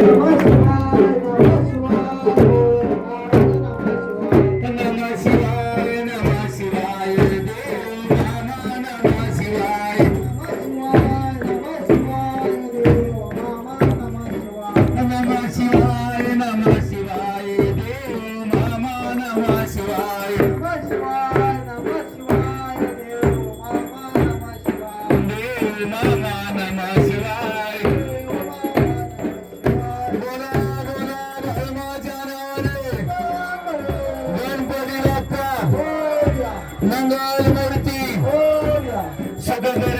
Thank you. ಸಭೆ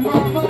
Mama.